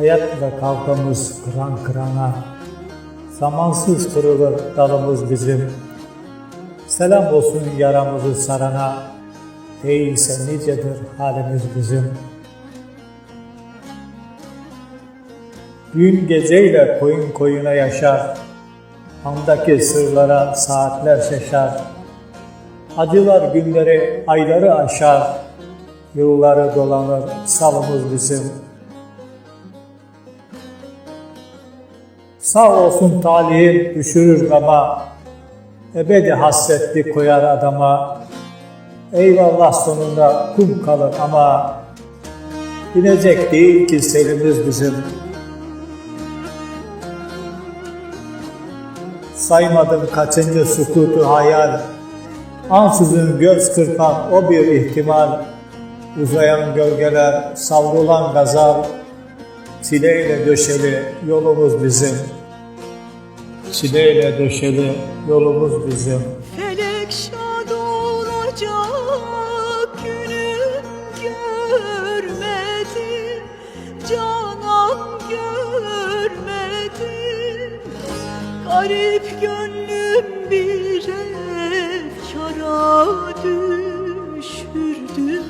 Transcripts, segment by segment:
Hayatla kavgamız kıran kırana, Zamansız kırılır dalımız bizim. Selam olsun yaramızı sarana, Değilse nicedir halimiz bizim. Gün geceyle koyun koyuna yaşar, Andaki sırlara saatler şaşar. Acılar günleri, ayları aşar, Yılları dolanır salımız bizim. Sağ olsun talihim düşürür gama, Ebedi hasretli koyar adama, Eyvallah sonunda kum kalır ama, Binecek değil ki selimiz bizim. Saymadım kaçıncı sukutu hayal, Ansızın göz kırpan o bir ihtimal, Uzayan gölgeler, savrulan gazal, Çileyle döşeli yolumuz bizim. Çileyle döşeli yolumuz bizim. Felek şad olacak günüm görmedim Canan görmedim Garip gönlüm bir efkara düşürdüm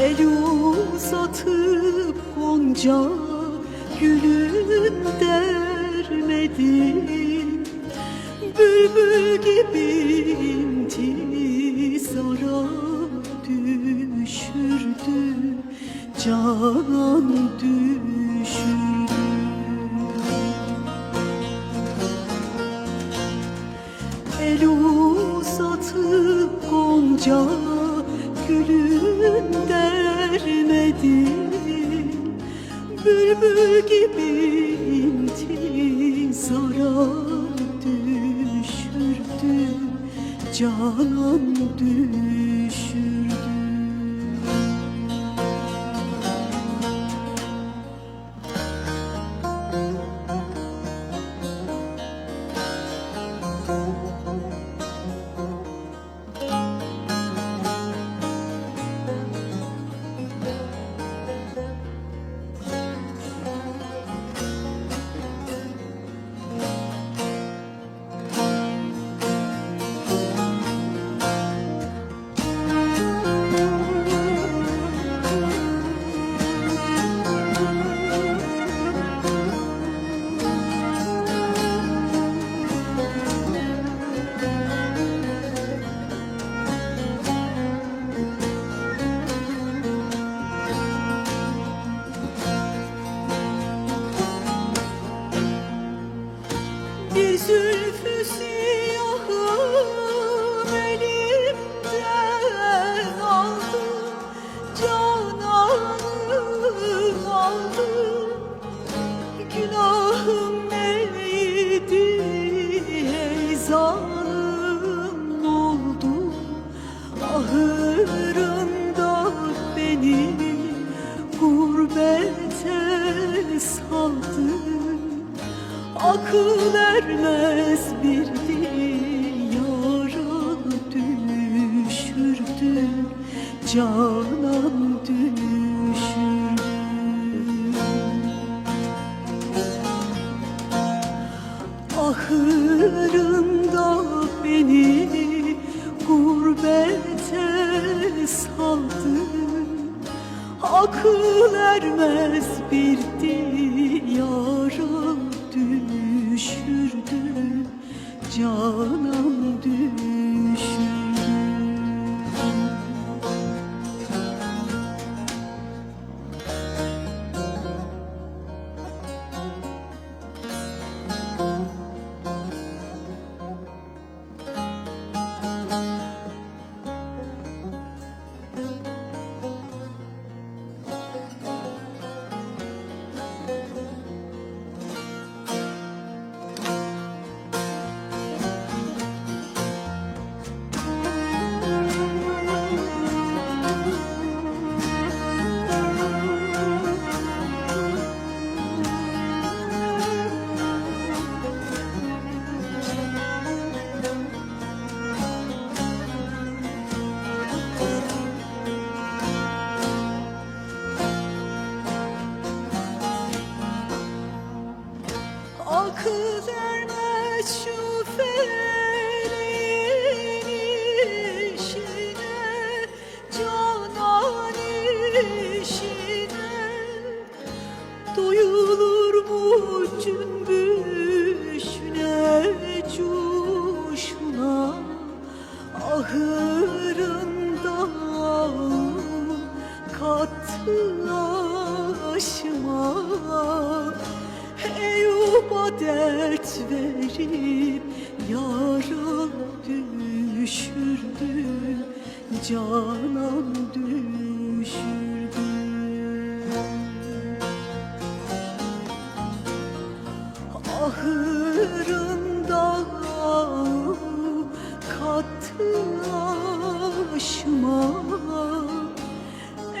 El uzatıp gonca gülüm dermedim. Bülbül gibi intizara düşürdü. Canan düşürdü. El uzatıp gonca gülüm dermedim. Bülbül gibi intizara düşürdü Canan düşürdü zalim oldu Ahırında beni gurbete saldı. Akıl ermez bir diyara düşürdü Canan Akıl ermez bir diyara düşürdü Canan düşürdü ateşinden Duyulur bu cümbüşüne coşuna? Ahırında katlaşma. Eyüp'a dert verip ahırında kattı aşıma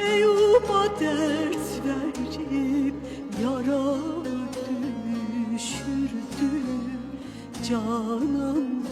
Eyüp'a dert verip yara düşürdü. Canan